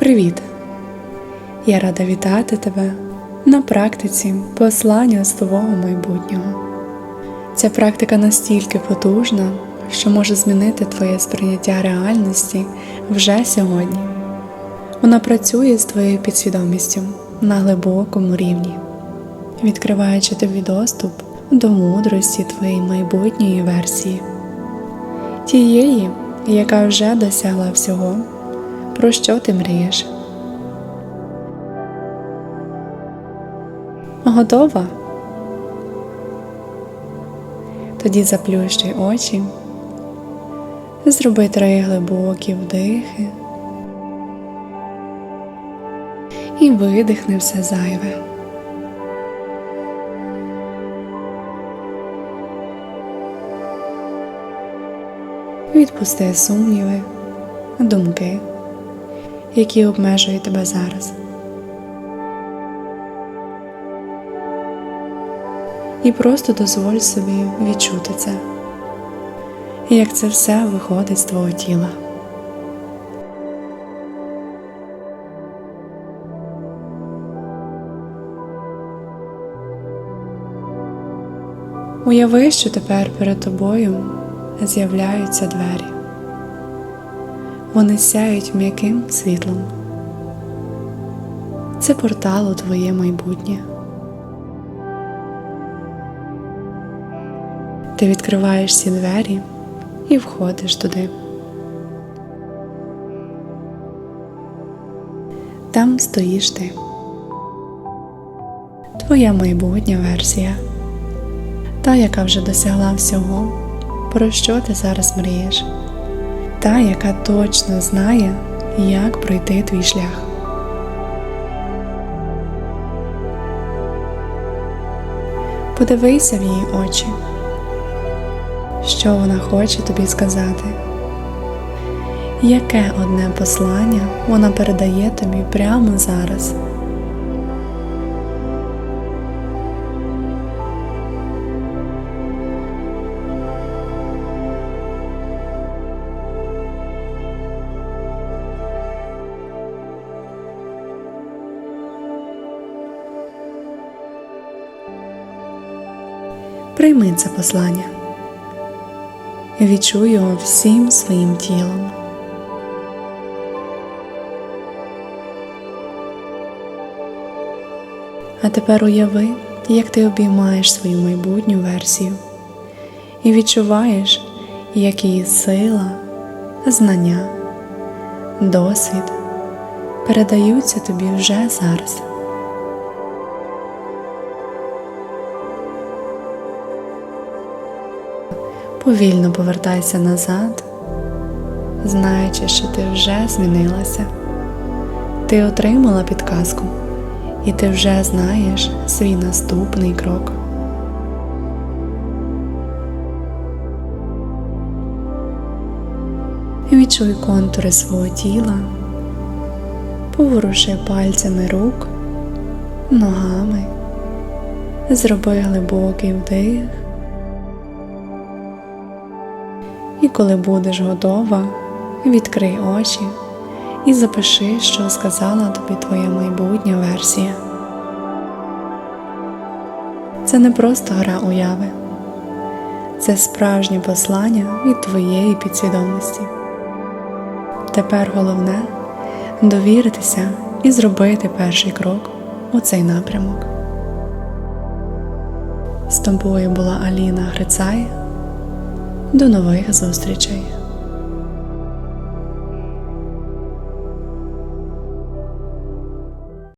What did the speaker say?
Привіт! Я рада вітати тебе на практиці послання з майбутнього. Ця практика настільки потужна, що може змінити твоє сприйняття реальності вже сьогодні. Вона працює з твоєю підсвідомістю на глибокому рівні, відкриваючи тобі доступ до мудрості твоєї майбутньої версії, тієї, яка вже досягла всього, про що ти мрієш. Готова? Тоді заплющуй очі, зроби три глибокі вдихи і видихни все зайве. Відпусти сумніви, думки, які обмежують тебе зараз. І просто дозволь собі відчути це, як це все виходить з твого тіла. Уяви, що тепер перед тобою з'являються двері. Вони сяють м'яким світлом. Це портал у твоє майбутнє. Ти відкриваєш ці двері і входиш туди. Там стоїш ти. Твоя майбутня версія, та, яка вже досягла всього, про що ти зараз мрієш, та, яка точно знає, як пройти твій шлях. Подивися в її очі що вона хоче тобі сказати, яке одне послання вона передає тобі прямо зараз. Прийми це послання відчуй його всім своїм тілом. А тепер уяви, як ти обіймаєш свою майбутню версію і відчуваєш, як її сила, знання, досвід передаються тобі вже зараз. Повільно повертайся назад, знаючи, що ти вже змінилася. Ти отримала підказку, і ти вже знаєш свій наступний крок. Відчуй контури свого тіла, поворуши пальцями рук, ногами, зроби глибокий вдих. І коли будеш готова, відкрий очі і запиши, що сказала тобі твоя майбутня версія. Це не просто гра уяви, це справжнє послання від твоєї підсвідомості. Тепер головне довіритися і зробити перший крок у цей напрямок. З тобою була Аліна Грицай. До нових зустрічей!